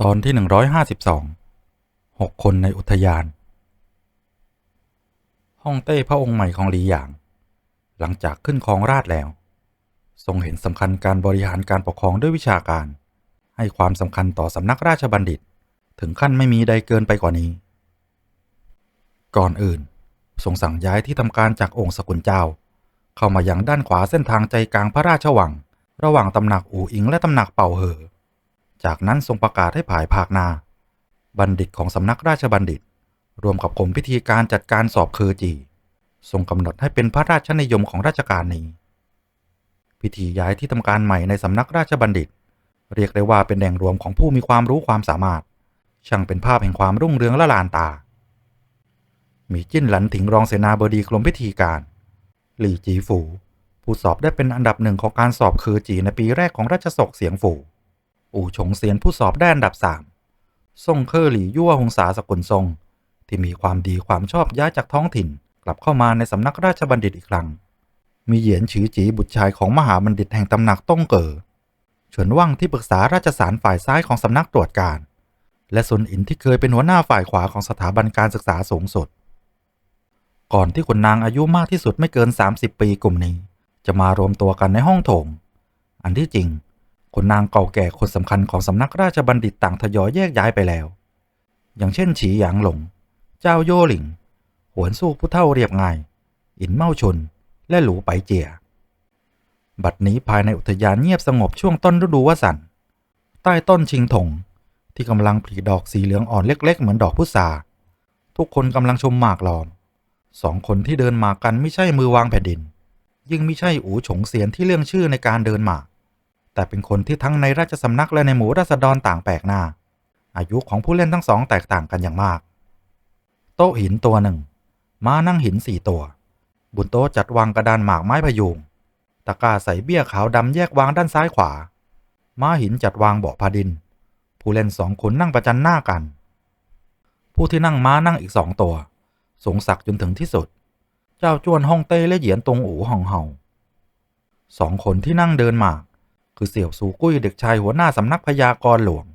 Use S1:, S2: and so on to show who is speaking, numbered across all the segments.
S1: ตอนที่หนึ่งร้อยห้าสิบสองหกคนในอุทยานฮ่องเต้พระองค์ใหม่ของหลีหยาง หลังจากขึ้นครองราชแล้ว ทรงเห็นสำคัญการบริหารการปกครองด้วยวิชาการ ให้ความสำคัญต่อสำนักราชบัณฑิต ถึงขั้นไม่มีใดเกินไปกว่านี้ ก่อนอื่น ทรงสั่งย้ายที่ทำการจากองค์สกุลเจ้า เข้ามายังด้านขวาเส้นทางใจกลางพระราชวัง ระหว่างตำหนักอู่อิงและตำหนักเป่าเหอ จากนั้นทรงประกาศให้ผายภาคนา บัณฑิตของสำนักราชบัณฑิต รวมกับกรมพิธีการจัดการสอบเคอจี ทรงกำหนดให้เป็นพระราชนิยมของราชการนี้ พิธีย้ายที่ทำการใหม่ในสำนักราชบัณฑิต เรียกได้ว่าเป็นแหล่งรวมของผู้มีความรู้ความสามารถ ช่างเป็นภาพแห่งความรุ่งเรืองละลานตามีจิ้นหลันถิงรองเสนาบดีกรมพิธีการ หลี่จีฝู ผู้สอบได้เป็นอันดับหนึ่งของการสอบเคอจีในปีแรกของราชสกเสียงฝู อู่ฉงเซียนผู้สอบได้อันดับสามซ่งเคอหลี่ยั่วหงษาสกุลทรง ที่มีความดีความชอบย้ายจากท้องถิ่น กลับเข้ามาในสำนักราชบัณฑิตอีกครั้ง มีเหยียนฉือจีบุตรชายของมหาบัณฑิตแห่งตำหนักต้งเก๋อเฉินว่างที่ปรึกษาราชสารฝ่ายซ้ายของสำนักตรวจการ และซุนอินที่เคยเป็นหัวหน้าฝ่ายขวาของสถาบันการศึกษาสูงสุด ก่อนที่ขุนนางอายุมากที่สุดไม่เกิน 30 ปีกลุ่มนี้ จะมารวมตัวกันในห้องโถง อันที่จริงขุนนางเก่าแก่คนสำคัญของสำนักราชบัณฑิตต่างทยอยแยกย้ายไปแล้ว อย่างเช่นฉีหยางหลง เจ้าโย่หลิง หวนสู้ผู้เท่าเรียบง่าย อินเมาชน และหลูไปเจีย บัดนี้ภายในอุทยานเงียบสงบช่วงต้นฤดูวสันต์ใต้ต้นชิงถงที่กำลังผลิดอกสีเหลืองอ่อนเล็ก ๆ เหมือนดอกพุทราทุกคนกำลังชมหมากล้อม สองคนที่เดินหมากกันไม่ใช่มือวางแผ่นดิน ยิ่งไม่ใช่อูฉงเสียนที่เรื่องชื่อในการเดินหมาก แต่เป็นคนที่ทั้งในราชสำนักและในหมู่ราษฎรต่างแปลกหน้า อายุของผู้เล่นทั้งสองแตกต่างกันอย่างมาก โต๊ะหินตัวหนึ่ง ม้านั่งหินสี่ตัว บนโต๊ะจัดวางกระดานหมากไม้พยุงตะกร้าใส่เบี้ยขาวดำแยกวางด้านซ้ายขวา ม้าหินจัดวางเบาะพาดิน ผู้เล่นสองคนนั่งประจันหน้ากัน ผู้ที่นั่งม้านั่งอีกสองตัว สงศักจนถึงที่สุด เจ้าจวนฮ่องเต้และเหยียนตรงอู่ฮ่องเฮาสองคนที่นั่งเดินหมาก คือเสี่ยวซูกุ้ยเด็กชายหัวหน้าสำนักพยากรณ์หลวง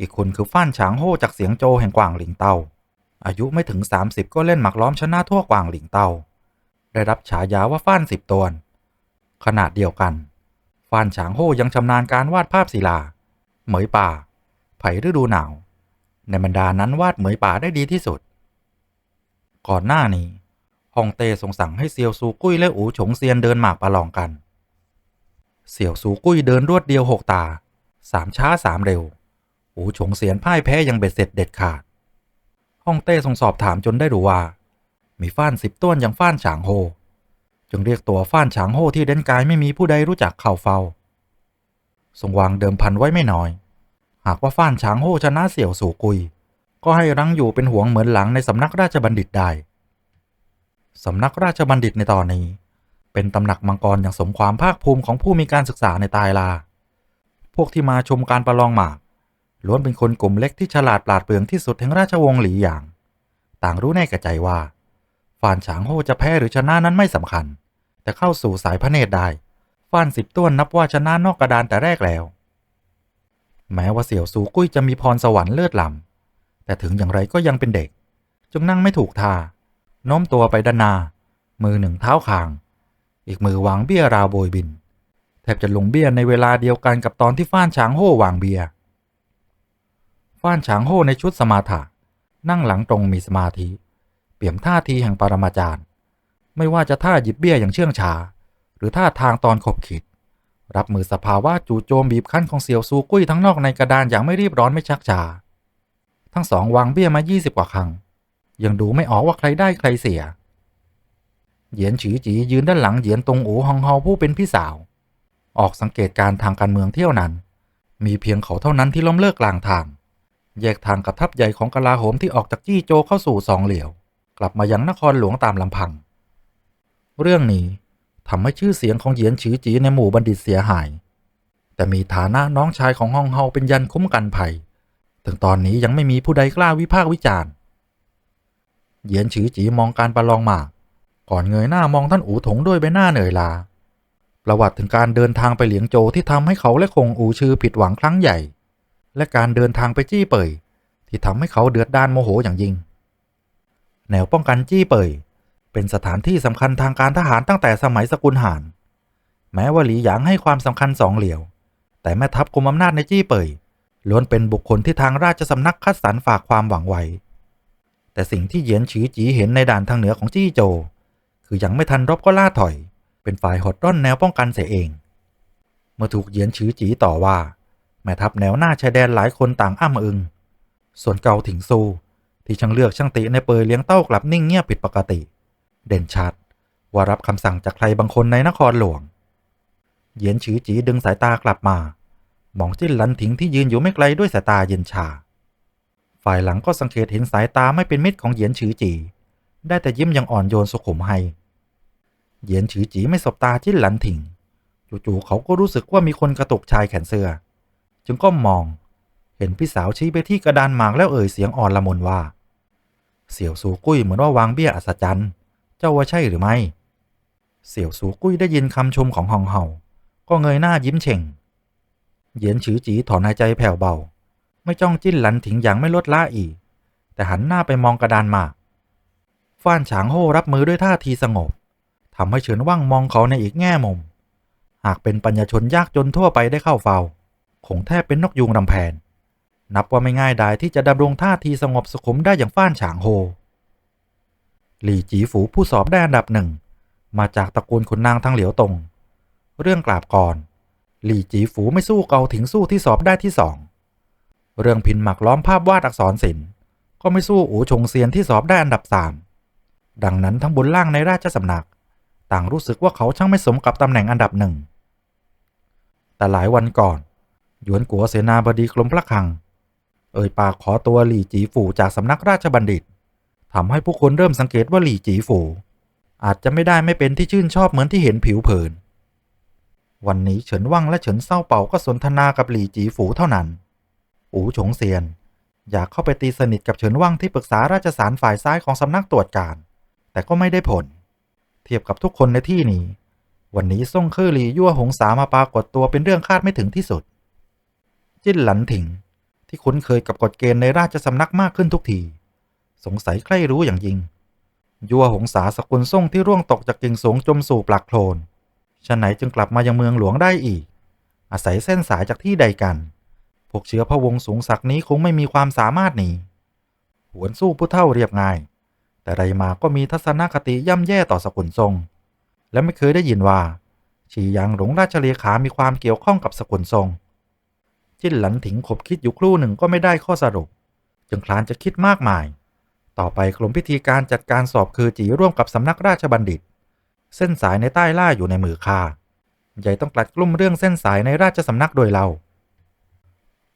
S1: อีกคนคือฟ้านฉางโฮจากเสียงโจแห่งกวางหลิงเตาอายุไม่ถึง 30 ก็เล่นหมากล้อมชนะทั่วกวางหลิงเตาได้รับฉายาว่าฟ้านสิบตวนขนาดเดียวกันฟ้านฉางโฮยังชำนาญการวาดภาพศิลา เหมยป่า ไผ่ฤดูหนาว ในบรรดานั้นวาดเหมยป่าได้ดีที่สุด ก่อนหน้านี้ฮ่องเต้ทรงสั่งให้เซียวซูกุ้ยและอูฉงเซียนเดินหมากประลองกัน เสี่ยวซูกุ้ยเดินรวดเดียวหกตาสามช้าสามเร็ว อูฉงเสียนพ่ายแพ้อยังเบ็ดเสร็จเด็ดขาดฮ่องเต้ทรงสอบถามจนได้รู้ว่า มีฟ้านสิบต้วนอย่างฟ้านฉางโฮ จึงเรียกตัวฟ้านฉางโฮที่เด่นกายไม่มีผู้ใดรู้จักเข่าเฝ้าทรงวางเดิมพันไว้ไม่น้อย หากว่าฟ้านฉางโฮชนะเสี่ยวสูกุย ก็ให้รั้งอยู่เป็นห่วงเหมือนหลังในสำนักราชบัณฑิตได้ สำนักราชบัณฑิตในตอนนี้ เป็นตำหนักมังกรอย่างสมความภาคภูมิของผู้มีการศึกษาในตายลา พวกที่มาชมการประลองหมากล้วนเป็นคนกลุ่มเล็กที่ฉลาดปราดเปรื่องที่สุดแห่งราชวงศ์หลีหยาง ต่างรู้แน่แก่ใจว่าฟ่านฉางโฮจะแพ้หรือชนะนั้นไม่สำคัญ แต่เข้าสู่สายพระเนตรได้ฟ่านสิบต้วนนับว่าชนะนอกกระดานแต่แรกแล้ว แม้ว่าเสี่ยวซูกุ้ยจะมีพรสวรรค์เลือดลำ แต่ถึงอย่างไรก็ยังเป็นเด็ก จึงนั่งไม่ถูกท่าโน้มตัวไปด้านหน้า มือหนึ่งเท้าคาง อีกมือวางเบี้ยราวโบยบิน แทบจะลงเบี้ยในเวลาเดียวกันกับตอนที่ฟ้านฉางโฮ่วางเบี้ยฟ้านฉางโฮ่ในชุดสมาถะนั่งหลังตรงมีสมาธิ เปี่ยมท่าทีแห่งปรมาจารย์ ไม่ว่าจะท่าหยิบเบี้ยอย่างเชื่องช้า หรือท่าทางตอนขบขิด รับมือสภาวะจู่โจมบีบคั้นของเสี่ยวซูกุ้ยทั้งนอกในกระดานอย่างไม่รีบร้อนไม่ชักช้า ทั้งสองวางเบี้ยมา 20 กว่าครั้ง ยังดูไม่ออกว่าใครได้ใครเสีย เหยียนฉือจียืนด้านหลังเหยียนตรงอูฮองเฮาผู้เป็นพี่สาว ออกสังเกตการทางการเมืองเที่ยวนั้น มีเพียงเขาเท่านั้นที่ล้มเลิกกลางทาง แยกทางกับทัพใหญ่ของกลาโหมที่ออกจากจี้โจเข้าสู่สองเหลี่ยว กลับมายังนครหลวงตามลำพัง เรื่องนี้ทำให้ชื่อเสียงของเหยียนฉือจีในหมู่บัณฑิตเสียหาย แต่มีฐานะน้องชายของฮองเฮาเป็นยันคุ้มกันภัย ถึงตอนนี้ยังไม่มีผู้ใดกล้าวิพากษ์วิจารณ์ เหยียนฉือจีมองการประลองหมาก ก่อนเงยหน้ามองท่านอูถงด้วยใบหน้าเหนื่อยล้าประวัติถึงการเดินทางไปเหลียงโจที่ทำให้เขาและคงอูชื่อผิดหวังครั้งใหญ่ และการเดินทางไปจี้เป่ยที่ทำให้เขาเดือดด้านโมโหอย่างยิ่ง แนวป้องกันจี้เป่ยเป็นสถานที่สำคัญทางการทหารตั้งแต่สมัยสกุลหานแม้ว่าหลีหยางให้ความสำคัญสองเหลี่ยว แต่แม่ทัพกุมอำนาจในจี้เป่ย ล้วนเป็นบุคคลที่ทางราชสำนักคัดสรรฝากความหวังไว้ แต่สิ่งที่เหยียนฉือจีเห็นในด่านทางเหนือของจี้โจ คือยังไม่ทันรบก็ล่าถอย เป็นฝ่ายหดร่อนแนวป้องกันเสียเอง เมื่อถูกเหยียนฉือจีต่อว่า แม่ทัพแนวหน้าชายแดนหลายคนต่างอ้ำอึง ส่วนเกาถิงซูที่ช่างเลือกช่างติในเปยเลี้ยงเต้ากลับนิ่งเงียบผิดปกติ เด่นชัดว่ารับคำสั่งจากใครบางคนในนครหลวง เหยียนฉือจีดึงสายตากลับมา มองจิ้นหลันถิงที่ยืนอยู่ไม่ไกลด้วยสายตาเย็นชา ฝ่ายหลังก็สังเกตเห็นสายตาไม่เป็นมิตรของเหยียนฉือจี ได้แต่ยิ้มอยังอ่อนโยนสุขุมให้ เหยียนฉือจีไม่สบตาจิ้นหลันถิง จู่ๆเขาก็รู้สึกว่ามีคนกระตุกชายแขนเสื้อ จึงก้มมอง เห็นพี่สาวชี้ไปที่กระดานหมากแล้วเอ่ยเสียงอ่อนละมุนว่า เสี่ยวสูกุ้ยเหมือนว่าวางเบี้ยอัศจรรย์ เจ้าว่าใช่หรือไม่ เสี่ยวสูกุ้ยได้ยินคำชมของหองเห่าก็เงยหน้ายิ้มเฉ่ง เหยียนฉือจีถอนหายใจแผ่วเบา ไม่จ้องจิ้นหลันถิงอย่างไม่ลดละอีก แต่หันหน้าไปมองกระดานหมากฟ้านฉางโฮ่รับมือด้วยท่าทีสงบทำให้เฉินว่างมองเขาในอีกแง่มุม หากเป็นปัญญาชนยากจนทั่วไปได้เข้าเฝ้าคงแทบเป็นนกยูงรำแพน นับว่าไม่ง่ายดายที่จะดำรงท่าทีสงบสุขุมได้อย่างฟ้านฉางโฮหลี่จีฝูผู้สอบได้อันดับหนึ่ง มาจากตระกูลขุนนางทั้งเหลียวตง เรื่องกราบก่อน หลี่จีฝูไม่สู้เกาถิงสู้ที่สอบได้ที่สองเรื่องพินหมักล้อมภาพวาดอักษรศิลป์ก็ไม่สู้อูชงเซียนที่สอบได้อันดับสามดังนั้นทั้งบนล่างในราชสำนัก ต่างรู้สึกว่าเขาช่างไม่สมกับตำแหน่งอันดับหนึ่ง แต่หลายวันก่อน หยวนกัวเสนาบดีกรมพระคลัง เอ่ยปากขอตัวหลี่จีฝูจากสำนักราชบัณฑิตทำให้ผู้คนเริ่มสังเกตว่าหลี่จีฝูอาจจะไม่ได้ไม่เป็นที่ชื่นชอบเหมือนที่เห็นผิวเผิน วันนี้เฉินว่างและเฉินเศร้าเป่าก็สนทนากับหลี่จีฝูเท่านั้นอูฉงเซียน อยากเข้าไปตีสนิทกับเฉินว่างที่ปรึกษาราชสารฝ่ายซ้ายของสำนักตรวจการ แต่ก็ไม่ได้ผล เทียบกับทุกคนในที่นี้ วันนี้ซ่งเคอหลี่ยั่วหงสามาปรากฏตัวเป็นเรื่องคาดไม่ถึงที่สุด จิ้นหลันถิง ที่คุ้นเคยกับกฎเกณฑ์ในราชสำนักมากขึ้นทุกที สงสัยใครรู้อย่างยิ่งยั่วหงสาสกุลซ่งที่ร่วงตกจากกิ่งสูงจมสู่ปลักโคลน ฉะไหนจึงกลับมายังเมืองหลวงได้อีก อาศัยเส้นสายจากที่ใดกัน พวกเชื้อพระวงศ์สูงศักดิ์นี้คงไม่มีความสามารถหนีหวนสู้ผู้เท่าเรียบง่าย แต่ไรมาก็มีทัศนคติย่ำแย่ต่อสกุลทรง และไม่เคยได้ยินว่าฉียางหลงราชเลขามีความเกี่ยวข้องกับสกุลทรง จิ้นหลันถิงขบคิดอยู่ครู่หนึ่งก็ไม่ได้ข้อสรุป จึงคลานจะคิดมากมาย ต่อไปกรมพิธีการจัดการสอบคือจีร่วมกับสำนักราชบัณฑิต เส้นสายในใต้ล่าอยู่ในมือข้าใหญ่ต้องกลัดกลุ่มเรื่องเส้นสายในราชสำนักโดยเรา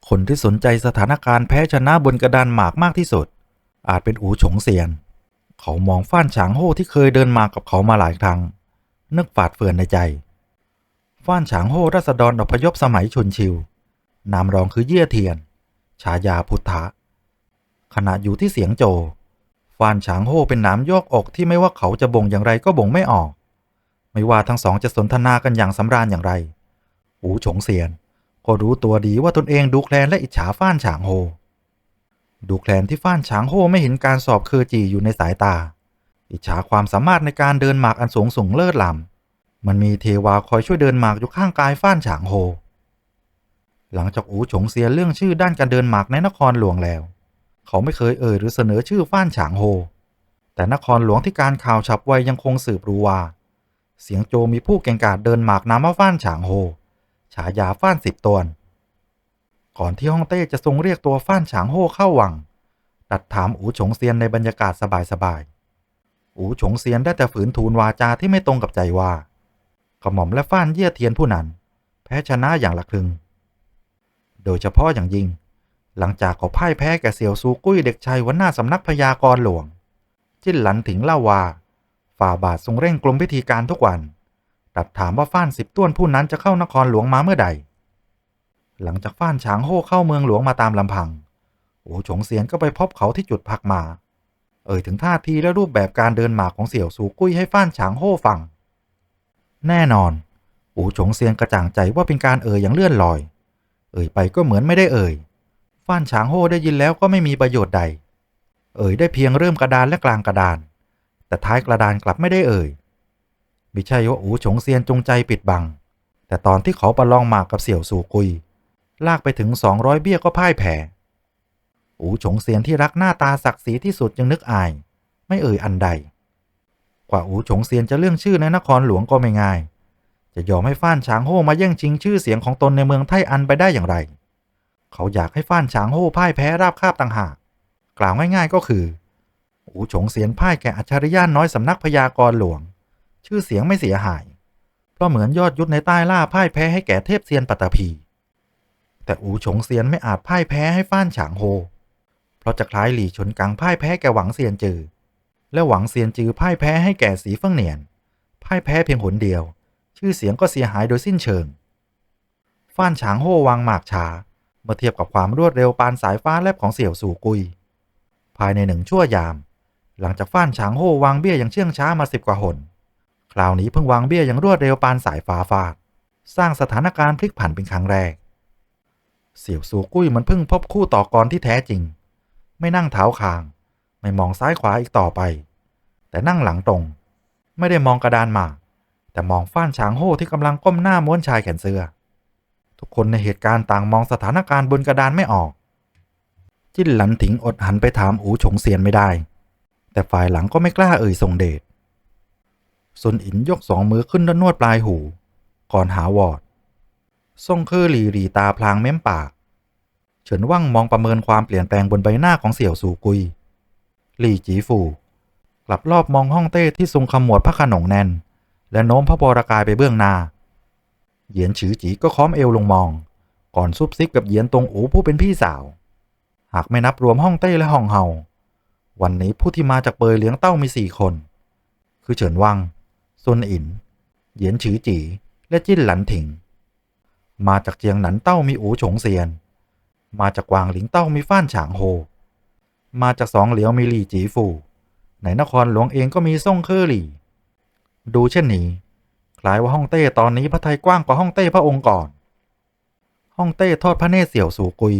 S1: คนที่สนใจสถานการณ์แพ้ชนะบนกระดานหมากมากที่สุด อาจเป็นอูฉงเซียน เขามองฟ้านฉางโฮ่ที่เคยเดินมากับเขามาหลายครั้ง นึกฝาดเฟือนในใจ ฟ้านฉางโฮ่รัษฎรอพยพสมัยชุนชิว นามรองคือเยี่ยเทียน ฉายาพุทธะ ขณะอยู่ที่เสียงโจฟ้านฉางโฮ่เป็นนามโยกอกที่ไม่ว่าเขาจะบ่งอย่างไรก็บ่งไม่ออก ไม่ว่าทั้งสองจะสนทนากันอย่างสำราญอย่างไรอูฉงเซียน ก็รู้ตัวดีว่าตนเองดูแคลนและอิจฉาฟ้านฉางโฮ ดูแคลนที่ฟ้านฉางโฮไม่เห็นการสอบเคอจีอยู่ในสายตา อิจฉาความสามารถในการเดินหมากอันสูงส่งเลิศล้ำมันมีเทวาคอยช่วยเดินหมากอยู่ข้างกายฟ้านฉางโฮ หลังจากอูฉงเซียนเรื่องชื่อด้านการเดินหมากในนครหลวงแล้ว เขาไม่เคยเอ่ยหรือเสนอชื่อฟ้านฉางโฮ แต่นครหลวงที่การข่าวฉับไวยังคงสืบรู้ว่า เสียงโจมีผู้เก่งกาจเดินหมากนามาฟ้านฉางโฮ ฉายาฟ้านสิบตวนก่อนที่ฮ่องเต้จะทรงเรียกตัวฟ้านฉางโฮเข้าวัง ตัดถามอูฉงเซียนในบรรยากาศสบายๆ อูฉงเซียนได้แต่ฝืนทูลวาจาที่ไม่ตรงกับใจว่ากระหม่อมและฟ้านเยี่ยเทียนผู้นั้น แพ้ชนะอย่างละครึ่ง โดยเฉพาะอย่างยิ่ง หลังจากเขาพ่ายแพ้แก่เสี่ยวซูกุ้ยเด็กชายหัวหน้าสำนักพยากรหลวง จิ้นหลันถิงเล่าว่า ฝ่าบาททรงเร่งกรมพิธีการทุกวันตัดถามว่าฟ้านสิบต้วนผู้นั้นจะเข้านครหลวงมาเมื่อใด หลังจากฟ้านฉางโฮ่เข้าเมืองหลวงมาตามลำพังอูฉงเซียนก็ไปพบเขาที่จุดพักมา เอ่ยถึงท่าทีและรูปแบบการเดินหมากของเสี่ยวสูกุ้ยให้ฟ้านฉางโฮ่ฟัง แน่นอนอูอูฉงเซียนกระจ่างใจว่าเป็นการเอ่ยอย่างเลื่อนลอย เอ่ยไปก็เหมือนไม่ได้เอ่ย ฟ้านฉางโฮได้ยินแล้วก็ไม่มีประโยชน์ใด เอ่ยได้เพียงเริ่มกระดานและกลางกระดาน แต่ท้ายกระดานกลับไม่ได้เอ่ยมิใช่ว่าอูฉงเซียนจงใจปิดบัง แต่ตอนที่เขาประลองหมากกับเสี่ยวสู่กุย ลากไปถึง 200 เบี้ยก็พ่ายแพ้อูฉงเซียนที่รักหน้าตาศักดิ์ศรีที่สุดยังนึกอาย ไม่เอ่ยอันใด กว่าอูฉงเซียนจะเรื่องชื่อในนครหลวงก็ไม่ง่าย จะยอมให้ฟ้านฉางโฮมาแย่งชิงชื่อเสียงของตนในเมืองไทอันไปได้อย่างไร เขาอยากให้ฟ้านฉางโฮพ่ายแพ้ราบคาบต่างหาก กล่าวง่าย ๆก็คือ อูฉงเซียนพ่ายแก่อัจฉริยะน้อยสำนักพยากรหลวง ชื่อเสียงไม่เสียหาย เพราะเหมือนยอดยุทธในใต้ล่าพ่ายแพ้ให้แก่เทพเซียนปัตตภี แต่อูฉงเซียนไม่อาจพ่ายแพ้ให้ฟ้านฉางโฮ เพราะจะคล้ายหลี่ชนกังพ่ายแพ้แก่หวังเซียนจือ และหวังเซียนจือพ่ายแพ้ให้แก่สีเฟิงเหนียน พ่ายแพ้เพียงหนเดียว ชื่อเสียงก็เสียหายโดยสิ้นเชิง ฟ้านฉางโฮวางหมากช้าเมื่อเทียบกับความรวดเร็วปานสายฟ้าแลบของเสี่ยวสู่กุย ภายในหนึ่งชั่วยาม หลังจากฟ้านฉางโฮวางเบี้ยอย่างเชื่องช้ามาสิบกว่าหน คราวนี้เพิ่งวางเบี้ยอย่างรวดเร็วปานสายฟ้าฟาด สร้างสถานการณ์พลิกผันเป็นครั้งแรก เสี่ยวสูกุ้ยมันเพิ่งพบคู่ต่อกรที่แท้จริง ไม่นั่งเท้าคาง ไม่มองซ้ายขวาอีกต่อไป แต่นั่งหลังตรง ไม่ได้มองกระดานหมากแต่มองฟ้านฉางโฮที่กำลังก้มหน้าม้วนชายแขนเสื้อ ทุกคนในเหตุการณ์ต่างมองสถานการณ์บนกระดานไม่ออก จิ้นหลันถิงอดหันไปถามอูฉงเซียนไม่ได้ แต่ฝ่ายหลังก็ไม่กล้าเอ่ยส่งเดชซุนอินยกสองมือขึ้นนวดปลายหู ก่อนหาวอดซ่งเคอหลีหลีตาพลางเม้มปาก เฉินว่างมองประเมินความเปลี่ยนแปลงบนใบหน้าของเสี่ยวสู่กุย หลี่จีฟูกลับรอบมองห้องเต้ที่ทรงขมวดพระขนงแน่น และโน้มพระบรากายไปเบื้องหน้า เหยียนฉือจีก็ค้อมเอวลงมอง ก่อนซุบซิกกับเหยียนตรงอูผู้เป็นพี่สาว หากไม่นับรวมห้องเต้และห้องเฮา วันนี้ผู้ที่มาจากเปยเลี้ยงเต้ามีสี่คน คือเฉินวังซุนอิน เหยียนฉือจี และจิ้นหลันถิง มาจากเจียงหนันเต้ามีอูฉงเซียน มาจากกวางหลิงเต้ามีฟ้านฉางโฮ มาจากสองเหลียวมีหลี่จีฟูในนครหลวงเองก็มีซ่งเคอหลี่ ดูเช่นนี้คล้ายว่าฮ่องเต้ตอนนี้พระไทยกว้างกว่าฮ่องเต้พระองค์ก่อน ฮ่องเต้ทอดพระเนตรเสี่ยวสู่กุย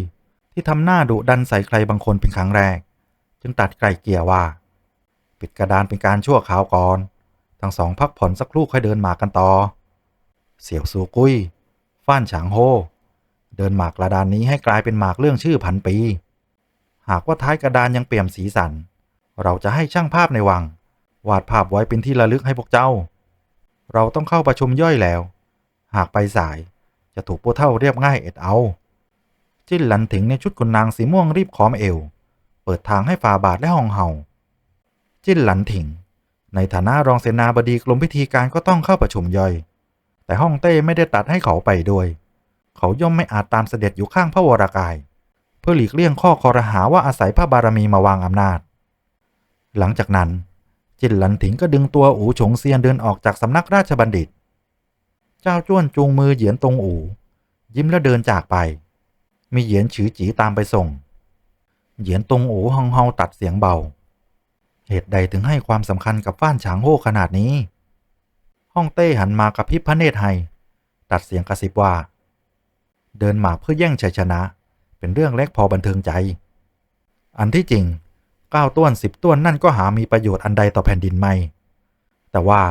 S1: ที่ทำหน้าดุดันใส่ใครบางคนเป็นครั้งแรก จึงตัดไกลเกลี่ยว่า ปิดกระดานเป็นการชั่วคราวก่อน ทั้งสองพักผ่อนสักครู่ค่อยเดินหมากกันต่อ เสี่ยวสูกุยฟ้านฉางโฮ เดินหมากกระดานนี้ให้กลายเป็นหมากเรื่องชื่อพันปี หากว่าท้ายกระดานยังเปี่ยมสีสัน เราจะให้ช่างภาพในวัง วาดภาพไว้เป็นที่ระลึกให้พวกเจ้า เราต้องเข้าประชุมย่อยแล้ว หากไปสายจะถูกพวกเท่าเรียบง่ายเอ็ดเอา จิ้นหลันถิงในชุดขุนนางสีม่วงรีบคอมเอว ปิดทางให้ฝ่าบาทและห้องเฮาจิ้นหลันถิง ในฐานะรองเสนาบดีกรมพิธีการก็ต้องเข้าประชุมย่อย แต่ห้องเต้ไม่ได้ตัดให้เขาไปด้วย เขาย่อมไม่อาจตามเสด็จอยู่ข้างพระวรากาย เพื่อหลีกเลี่ยงข้อคอรหาว่าอาศัยพระบารมีมาวางอำนาจ หลังจากนั้น จินหลันถิงก็ดึงตัวอูฉงเซียนเดินออกจากสำนักราชบัณฑิต เจ้าจ้วนจูงมือเหยียนตรงอูยิ้มแล้วเดินจากไป มีเหยียนฉือจีตามไปส่ง เหยียนตรงโอูฮองเฮาตัดเสียงเบา เหตุใดถึงให้ความสำคัญกับฟ้านฉางโฮขนาดนี้ห้องเต้หันมากับพิพระเนตรให้ตัดเสียงกระซิบว่า เดินหมากเพื่อแย่งชัยชนะ เป็นเรื่องเล็กพอบันเทิงใจ อันที่จริงเก้าต้วนสิบต้วนนั่นก็หามีประโยชน์อันใดต่อแผ่นดินไม่ แต่ว่า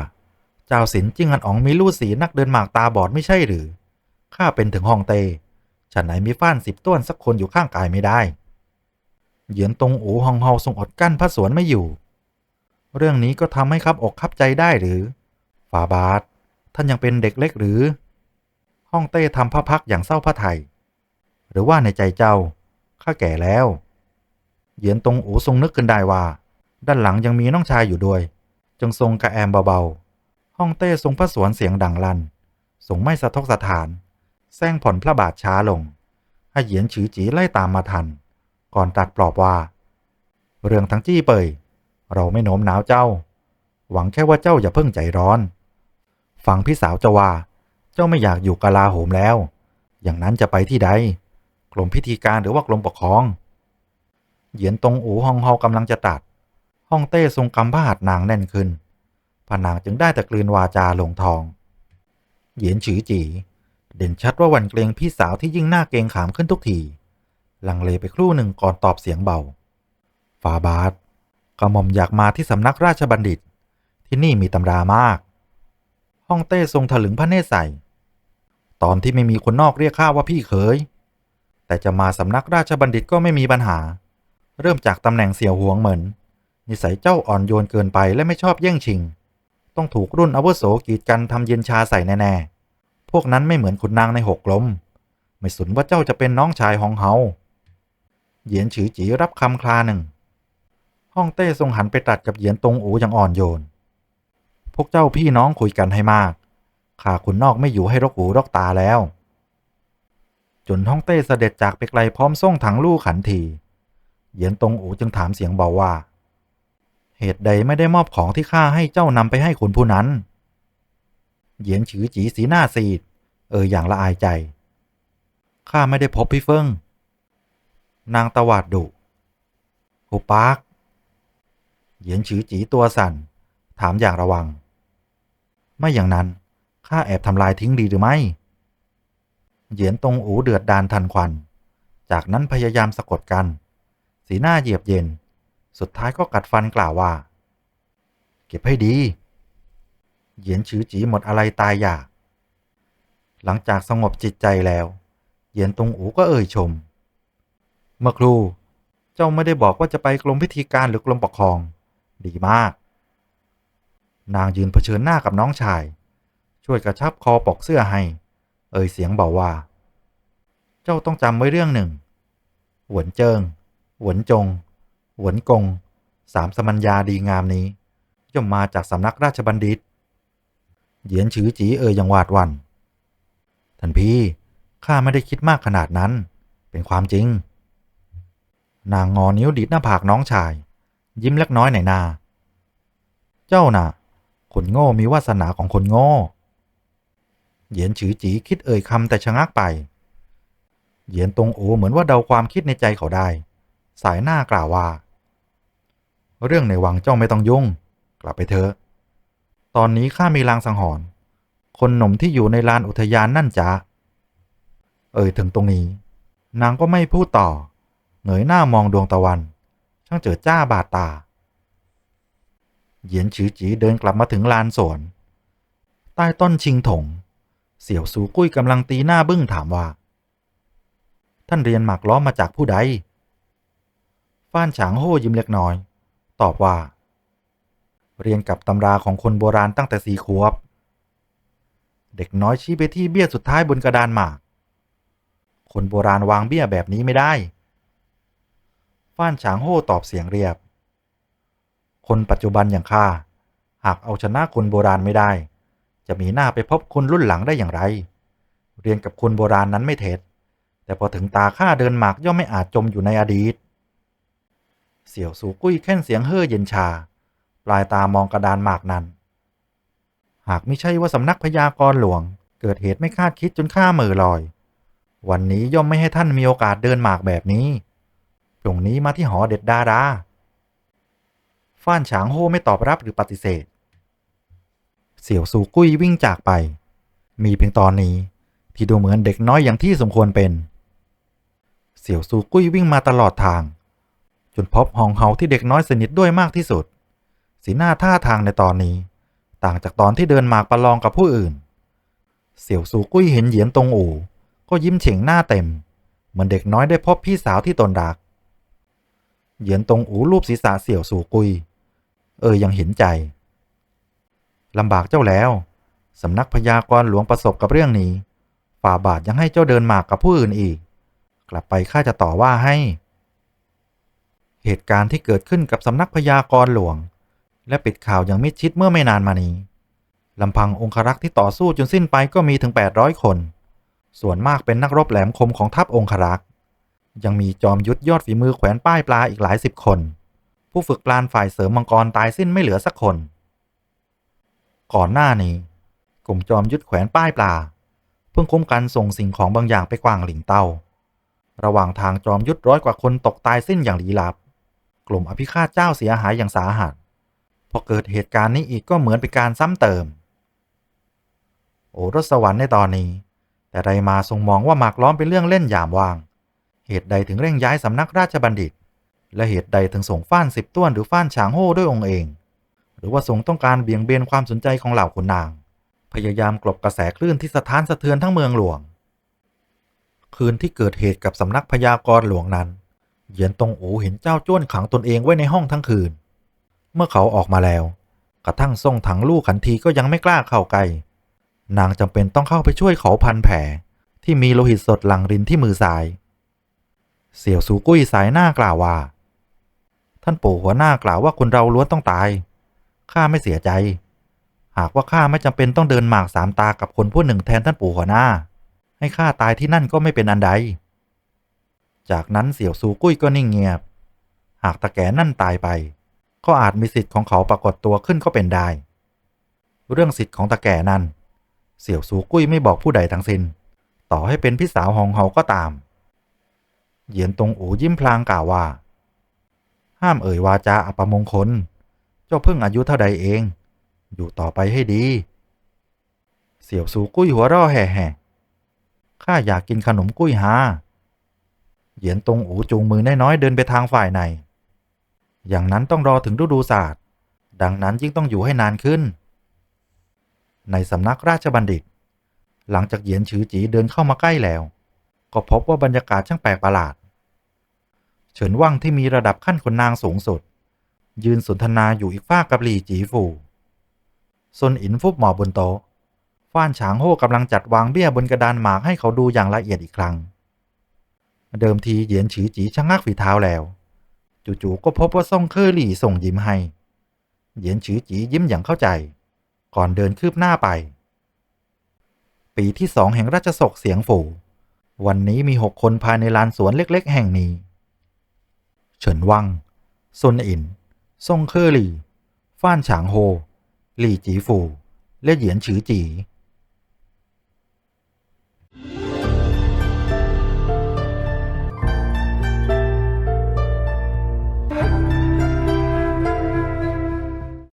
S1: เจ้าสินจิ้งอันอ๋องมีลู่สีนักเดินหมากตาบอดไม่ใช่หรือข้าเป็นถึงห้องเต้ฉันไหนมีฟ้านสิบต้วนสักคนอยู่ข้างกายไม่ได้ เหยียนตรงอูฮองเฮาทรงอดกั้นพระสวนไม่อยู่ เรื่องนี้ก็ทำให้ครับอกคับใจได้หรือ ฝาบาท ท่านยังเป็นเด็กเล็กหรือ ห้องเต้ทำพระพักอย่างเศร้าพระไทย หรือว่าในใจเจ้า ข้าแก่แล้ว เหยียนตรงอูทรงนึกขึ้นได้ว่า ด้านหลังยังมีน้องชายอยู่ด้วย จึงทรงกระแอมเบาๆ ห้องเต้ทรงพระสวนเสียงดังลั่นทรงไม่สะทกสะถาน แซงผ่อนพระบาทช้าลงให้เหยียนฉือจีไล่ตามมาทัน ก่อนตัดปลอบว่า เรื่องทั้งจี้เปย เราไม่โน้มน้าวเจ้า หวังแค่ว่าเจ้าอย่าเพิ่งใจร้อน ฟังพี่สาวจะว่า เจ้าไม่อยากอยู่กาลาโหมแล้ว อย่างนั้นจะไปที่ใดกรมพิธีการหรือว่ากรมปกครอง เหยียนตรงอูห้องเฮากำลังจะตัด ห้องเต้ทรงกำผ้าหัดนางแน่นขึ้นพนางจึงได้แต่กลืนวาจาลงทอง เหยียนฉือจี เด่นชัดว่าวันเกรงพี่สาวที่ยิ่งหน้าเกรงขามขึ้นทุกที ลังเลไปครู่หนึ่งก่อนตอบเสียงเบาฟาบาทกระหม่อมอยากมาที่สำนักราชบัณฑิต ที่นี่มีตำรามาก ห้องเต้ทรงถลึงพระเนตรใสตอนที่ไม่มีคนนอกเรียกข้าว่าพี่เขย แต่จะมาสำนักราชบัณฑิตก็ไม่มีปัญหา เริ่มจากตำแหน่งเสี่ยวหวงเหมือน นิสัยเจ้าอ่อนโยนเกินไปและไม่ชอบแย่งชิง ต้องถูกรุ่นอาวุโสกีดกันทำเย็นชาใส่แน่ๆ พวกนั้นไม่เหมือนขุนนางในหกล้ม ไม่สนว่าเจ้าจะเป็นน้องชายของเฮา เหยียนฉือจีรับคำคลาหนึ่งห้องเต้ทรงหันไปตัดกับเหยียนตงอูอย่างอ่อนโยน พวกเจ้าพี่น้องคุยกันให้มากข้าขุนนอกไม่อยู่ให้รกหูรกตาแล้ว จนห้องเต้เสด็จจากไปไกลพร้อมส่งถังลู่ขันทีเหยียนตงอูจึงถามเสียงเบาว่า เหตุใดไม่ได้มอบของที่ข้าให้เจ้านำไปให้ขุนผู้นั้น เหยียนฉือจีสีหน้าซีด เอออย่างละอายใจข้าไม่ได้พบพี่เฟิง นางตวาดดุหูปากเหยียนฉือจีตัวสั่น ถามอย่างระวัง ไม่อย่างนั้น ข้าแอบทำลายทิ้งดีหรือไม่ เหยียนตรงอูเดือดดานทันควัน จากนั้นพยายามสะกดกัน สีหน้าเหยียบเย็น สุดท้ายก็กัดฟันกล่าวว่า เก็บให้ดี เหยียนฉือจีหมดอะไรตายอยาก หลังจากสงบจิตใจแล้ว เหยียนตรงอูก็เอ่ยชม เมื่อครูเจ้าไม่ได้บอกว่าจะไปกรมพิธีการหรือกรมปกครอง ดีมาก นางยืนเผชิญหน้ากับน้องชาย ช่วยกระชับคอปกเสื้อให้ เอ่ยเสียงเบาว่า เจ้าต้องจำไว้เรื่องหนึ่ง หวนเจิง หวนจง หวนกง สามสมัญญาดีงามนี้ ย่อมมาจากสำนักราชบัณฑิต เหยียนฉือจีเอ่ยอย่างหวาดหวันท่านพี่ข้าไม่ได้คิดมากขนาดนั้น เป็นความจริง นางงอนิ้วดีดหน้าผากน้องชาย ยิ้มเล็กน้อยหน่อยนา เจ้าน่ะ คนโง่มีวาสนาของคนโง่ เหยียนฉือจีคิดเอ่ยคำแต่ชะงักไป เหยียนตรงโอเหมือนว่าเดาความคิดในใจเขาได้ สายหน้ากล่าวว่า เรื่องในวังเจ้าไม่ต้องยุ่ง กลับไปเถอะ ตอนนี้ข้ามีลางสังหรณ์คนหนุ่มที่อยู่ในลานอุทยานนั่นจ้าเอ่ยถึงตรงนี้ นางก็ไม่พูดต่อ เหงยหน้ามองดวงตะวัน ช่างเจิดจ้าบาดตา เหยียนฉือจีเดินกลับมาถึงลานสวนใต้ต้นชิงถง เสี่ยวสูกุ้ยกำลังตีหน้าบึ้งถามว่า ท่านเรียนหมากล้อมมาจากผู้ใดฟ้านฉางโฮ่ยิ้มเล็กน้อย ตอบว่า เรียนกับตำราของคนโบราณตั้งแต่สี่ขวบ เด็กน้อยชี้ไปที่เบี้ยสุดท้ายบนกระดานหมาก คนโบราณวางเบี้ยแบบนี้ไม่ได้ ฟ้านฉางโฮ่ตอบเสียงเรียบ คนปัจจุบันอย่างข้าหากเอาชนะคนโบราณไม่ได้ จะมีหน้าไปพบคนรุ่นหลังได้อย่างไร เรียนกับคนโบราณนั้นไม่เท็จ แต่พอถึงตาข้าเดินหมากย่อมไม่อาจจมอยู่ในอดีต เสี่ยวสูกุ้ยแค่นเสียงเฮ่อเย็นชา ปลายตามองกระดานหมากนั้น หากไม่ใช่ว่าสำนักพยากรณ์หลวง เกิดเหตุไม่คาดคิดจนข้าเหม่อลอย วันนี้ย่อมไม่ให้ท่านมีโอกาสเดินหมากแบบนี้ ตรงนี้มาที่หอเด็ดดาราฟ้านฉางโฮไม่ตอบรับหรือปฏิเสธ เสี่ยวสูกุ้ยวิ่งจากไป มีเพียงตอนนี้ที่ดูเหมือนเด็กน้อยอย่างที่สมควรเป็น เสี่ยวสูกุ้ยวิ่งมาตลอดทาง จนพบหองเฮาที่เด็กน้อยสนิทด้วยมากที่สุด สีหน้าท่าทางในตอนนี้ ต่างจากตอนที่เดินหมากประลองกับผู้อื่น เสี่ยวสูกุ้ยเห็นเหยียนตรงอู่ ก็ยิ้มเฉ่งหน้าเต็ม เหมือนเด็กน้อยได้พบพี่สาวที่ตนรัก เหยียนตรงอูรูปศีรษะเสี่ยวสูกุย เออยังเห็นใจลำบากเจ้าแล้วสำนักพยากรหลวงประสบกับเรื่องนี้ ฝ่าบาทยังให้เจ้าเดินหมากกับผู้อื่นอีก กลับไปข้าจะต่อว่าให้ เหตุการณ์ที่เกิดขึ้นกับสำนักพยากรหลวง และปิดข่าวอย่างมิดชิดเมื่อไม่นานมานี้ลำพังองครักษ์ที่ต่อสู้จนสิ้นไปก็มีถึง 800 คน ส่วนมากเป็นนักรบแหลมคมของทัพองครักษ์ ยังมีจอมยุทธยอดฝีมือแขวนป้ายปลาอีกหลายสิบคน ผู้ฝึกปลานฝ่ายเสริมมังกรตายสิ้นไม่เหลือสักคน ก่อนหน้านี้ กลุ่มจอมยุทธแขวนป้ายปลา เพิ่งคุ้มกันส่งสิ่งของบางอย่างไปกวางหลิงเต้า ระหว่างทางจอมยุทธร้อยกว่าคนตกตายสิ้นอย่างลี้ลับ กลุ่มอภิฆาตเจ้าเสียหายอย่างสาหัสพอเกิดเหตุการณ์นี้อีกก็เหมือนเป็นการซ้ำเติม โอรสสวรรค์ในตอนนี้ แต่ไรมาทรงมองว่าหมากล้อมเป็นเรื่องเล่นยามว่าง เหตุใดถึงเร่งย้ายสำนักราชบัณฑิต และเหตุใดถึงส่งฟ้านสิบต้วนหรือฟ้านฉางโฮ่ด้วยองค์เอง หรือว่าทรงต้องการเบี่ยงเบนความสนใจของเหล่าขุนนาง พยายามกลบกระแสคลื่นที่สะท้านสะเทือนทั้งเมืองหลวง คืนที่เกิดเหตุกับสำนักพยากรณ์หลวงนั้น เหยียนตงอูเห็นเจ้าจ้วนขังตนเองไว้ในห้องทั้งคืน เมื่อเขาออกมาแล้ว กระทั่งส่งถังลูกขันทีก็ยังไม่กล้าเข้าใกล้นางจำเป็นต้องเข้าไปช่วยเขาพันแผลที่มีโลหิตสดหลั่งรินที่มือซ้าย เสี่ยวสูกุ้ยสายหน้ากล่าวว่า ท่านปู่หัวหน้ากล่าวว่าคนเราล้วนต้องตาย ข้าไม่เสียใจ หากว่าข้าไม่จำเป็นต้องเดินหมากสามตากับคนผู้หนึ่งแทนท่านปู่หัวหน้า ให้ข้าตายที่นั่นก็ไม่เป็นอันใด จากนั้นเสี่ยวสูกุ้ยก็นิ่งเงียบ หากตาแก่นั่นตายไป ก็อาจมีสิทธิ์ของเขาปรากฏตัวขึ้นก็เป็นได้ เรื่องสิทธิ์ของตาแก่นั้น เสี่ยวสูกุ้ยไม่บอกผู้ใดทั้งสิน้น ต่อให้เป็นพี่สาวของเขาก็ตาม เหยียนตรงอูยิ้มพลางกล่าวว่า ห้ามเอ่ยวาจาอัปมงคล เจ้าเพิ่งอายุเท่าใดเอง อยู่ต่อไปให้ดี เสี่ยวสูกุ้ยหัวร่อแห่แห่ข้าอยากกินขนมกุ้ยฮาเหยียนตรงอูจูงมือน้อยๆเดินไปทางฝ่ายใน อย่างนั้นต้องรอถึงฤดูศาสตร์ ดังนั้นยิ่งต้องอยู่ให้นานขึ้น ในสำนักราชบัณฑิต หลังจากเหยียนฉือจีเดินเข้ามาใกล้แล้ว ก็พบว่าบรรยากาศช่างแปลกประหลาด เฉินว่างที่มีระดับขั้นคนนางสูงสุด ยืนสนทนาอยู่อีกฝ้ากับหลี่จีฟูซนอินฟุบหมอบนโต๊ะฟ้านฉางโฮกำลังจัดวางเบี้ยบนกระดานหมากให้เขาดูอย่างละเอียดอีกครั้ง เดิมทีเหยียนฉือจีชะงักฝีเท้าแล้ว จู่ๆก็พบว่าซ่งเคอหลี่ส่งยิ้มให้ เหยียนฉือจียิ้มอย่างเข้าใจ ก่อนเดินคืบหน้าไป ปีที่สองแห่งราชสกเสียงฝูวันนี้มีหกคนภายในลานสวนเล็ก ๆ แห่งนี้ เฉินวังซุนอินซ่งเคอรี่ฟ้านฉางโฮ หลี่จีฝูและเหยียนฉือจี